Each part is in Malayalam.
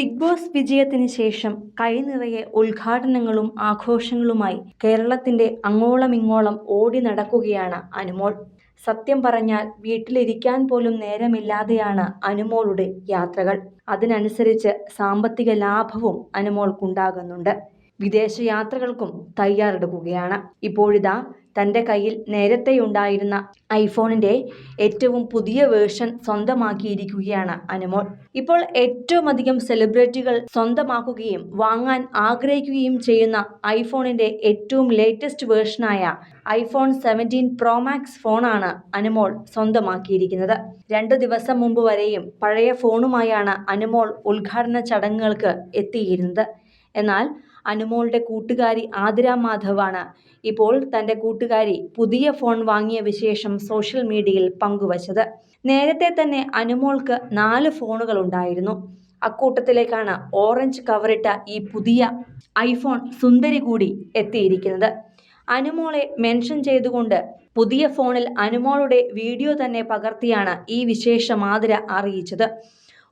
ബിഗ് ബോസ് വിജയത്തിന് ശേഷം കൈനിറയെ ഉദ്ഘാടനങ്ങളും ആഘോഷങ്ങളുമായി കേരളത്തിന്റെ അങ്ങോളമിങ്ങോളം ഓടി നടക്കുകയാണ് അനുമോൾ. സത്യം പറഞ്ഞാൽ വീട്ടിലിരിക്കാൻ പോലും നേരമില്ലാതെയാണ് അനുമോളുടെ യാത്രകൾ. അതിനനുസരിച്ച് സാമ്പത്തിക ലാഭവും അനുമോൾക്കുണ്ടാകുന്നുണ്ട്. വിദേശ യാത്രകൾക്കും തയ്യാറെടുക്കുകയാണ്. ഇപ്പോഴിതാ തന്റെ കയ്യിൽ നേരത്തെ ഉണ്ടായിരുന്ന ഐഫോണിന്റെ ഏറ്റവും പുതിയ വേർഷൻ സ്വന്തമാക്കിയിരിക്കുകയാണ് അനുമോൾ. ഇപ്പോൾ ഏറ്റവും അധികം സെലിബ്രിറ്റികൾ സ്വന്തമാക്കുകയും വാങ്ങാൻ ആഗ്രഹിക്കുകയും ചെയ്യുന്ന ഐഫോണിന്റെ ഏറ്റവും ലേറ്റസ്റ്റ് വേർഷനായ ഐഫോൺ സെവന്റീൻ പ്രോ മാക്സ് ഫോണാണ് അനുമോൾ സ്വന്തമാക്കിയിരിക്കുന്നത്. രണ്ടു ദിവസം മുമ്പ് വരെയും പഴയ ഫോണുമായാണ് അനുമോൾ ഉദ്ഘാടന ചടങ്ങുകൾക്ക് എത്തിയിരുന്നത്. എന്നാൽ അനുമോളുടെ കൂട്ടുകാരി ആതിര മാധവാണ്. ഇപ്പോൾ തന്റെ കൂട്ടുകാരി പുതിയ ഫോൺ വാങ്ങിയ വിശേഷം സോഷ്യൽ മീഡിയയിൽ പങ്കുവച്ചത്. നേരത്തെ തന്നെ അനുമോൾക്ക് നാല് ഫോണുകൾ ഉണ്ടായിരുന്നു. അക്കൂട്ടത്തിലേക്കാണ് ഓറഞ്ച് കവറിട്ട ഈ പുതിയ ഐഫോൺ സുന്ദരി കൂടി എത്തിയിരിക്കുന്നത്. അനുമോളെ മെൻഷൻ ചെയ്തുകൊണ്ട് പുതിയ ഫോണിൽ അനുമോളുടെ വീഡിയോ തന്നെ പകർത്തിയാണ് ഈ വിശേഷം ആതിര അറിയിച്ചത്.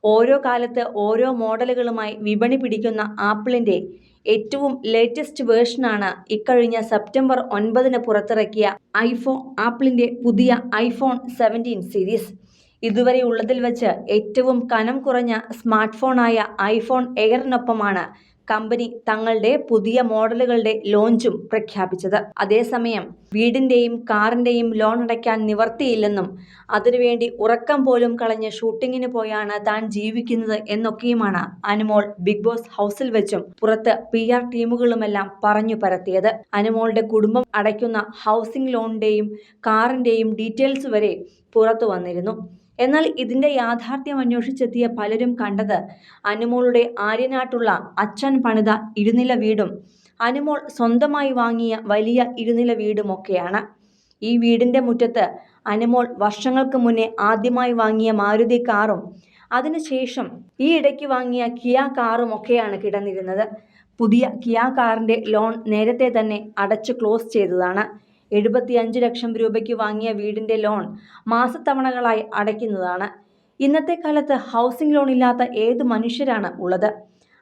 ഓരോ കാലത്ത് ഓരോ മോഡലുകളുമായി വിപണി പിടിക്കുന്ന ആപ്പിളിന്റെ ഏറ്റവും ലേറ്റസ്റ്റ് വേർഷനാണ് ഇക്കഴിഞ്ഞ സെപ്റ്റംബർ ഒൻപതിന് പുറത്തിറക്കിയ ഐഫോൺ ആപ്പിളിന്റെ പുതിയ ഐഫോൺ സെവന്റീൻ സീരീസ് ഇതുവരെ ഉള്ളതിൽ വെച്ച് ഏറ്റവും കനം കുറഞ്ഞ സ്മാർട്ട് ഫോണായ ഐഫോൺ എയറിനൊപ്പമാണ് കമ്പനി തങ്ങളുടെ പുതിയ മോഡലുകളുടെ ലോഞ്ചും പ്രഖ്യാപിച്ചത്. അതേസമയം വീടിന്റെയും കാറിന്റെയും ലോൺ അടയ്ക്കാൻ നിവർത്തിയില്ലെന്നും അതിനുവേണ്ടി ഉറക്കം പോലും കളഞ്ഞ് ഷൂട്ടിങ്ങിന് പോയാണ് താൻ ജീവിക്കുന്നത് എന്നൊക്കെയുമാണ് അനുമോൾ ബിഗ് ബോസ് ഹൗസിൽ വെച്ചും പുറത്ത് പി ആർ ടീമുകളുമെല്ലാം പറഞ്ഞു പരത്തിയത്. അനുമോളുടെ കുടുംബം അടയ്ക്കുന്ന ഹൗസിംഗ് ലോണിന്റെയും കാറിന്റെയും ഡീറ്റെയിൽസ് വരെ പുറത്തു വന്നിരുന്നു. എന്നാൽ ഇതിന്റെ യാഥാർത്ഥ്യം അന്വേഷിച്ചെത്തിയ പലരും കണ്ടത് അനുമോളുടെ ആര്യനാട്ടുള്ള അച്ഛൻ പണിത ഇരുനില വീടും അനുമോൾ സ്വന്തമായി വാങ്ങിയ വലിയ ഇരുനില വീടുമൊക്കെയാണ്. ഈ വീടിന്റെ മുറ്റത്ത് അനുമോൾ വർഷങ്ങൾക്ക് മുന്നേ ആദ്യമായി വാങ്ങിയ മാരുതി കാറും അതിനുശേഷം ഈ ഇടയ്ക്ക് വാങ്ങിയ കിയ കാറും ഒക്കെയാണ് കിടന്നിരുന്നത്. പുതിയ കിയ കാറിന്റെ ലോൺ നേരത്തെ തന്നെ അടച്ചു ക്ലോസ് ചെയ്തതാണ്. എഴുപത്തിയഞ്ച് ലക്ഷം രൂപയ്ക്ക് വാങ്ങിയ വീടിന്റെ ലോൺ മാസത്തവണകളായി അടയ്ക്കുന്നതാണ്. ഇന്നത്തെ കാലത്ത് ഹൗസിംഗ് ലോൺ ഇല്ലാത്ത ഏത് മനുഷ്യരാണ് ഉള്ളത്?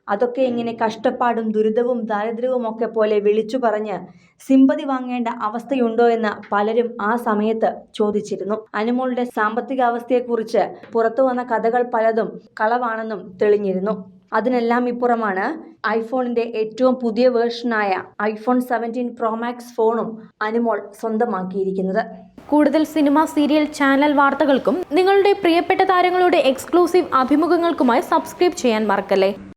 അതൊക്കെ ഇങ്ങനെ കഷ്ടപ്പാടും ദുരിതവും ദാരിദ്ര്യവും ഒക്കെ പോലെ വിളിച്ചു പറഞ്ഞ് സിമ്പതി വാങ്ങേണ്ട അവസ്ഥയുണ്ടോ എന്ന് പലരും ആ സമയത്ത് ചോദിച്ചിരുന്നു. അനുമോളുടെ സാമ്പത്തിക അവസ്ഥയെക്കുറിച്ച് പുറത്തു വന്ന കഥകൾ പലതും കളവാണെന്നും തെളിഞ്ഞിരുന്നു. അതിനെല്ലാം ഇപ്പുറമാണ് ഐഫോണിന്റെ ഏറ്റവും പുതിയ വേർഷനായ ഐഫോൺ സെവന്റീൻ പ്രോമാക്സ് ഫോണും അനുമോൾ സ്വന്തമാക്കിയിരിക്കുന്നത്. കൂടുതൽ സിനിമ സീരിയൽ ചാനൽ വാർത്തകൾക്കും നിങ്ങളുടെ പ്രിയപ്പെട്ട താരങ്ങളുടെ എക്സ്ക്ലൂസീവ് അഭിമുഖങ്ങൾക്കുമായി സബ്സ്ക്രൈബ് ചെയ്യാൻ മറക്കല്ലേ?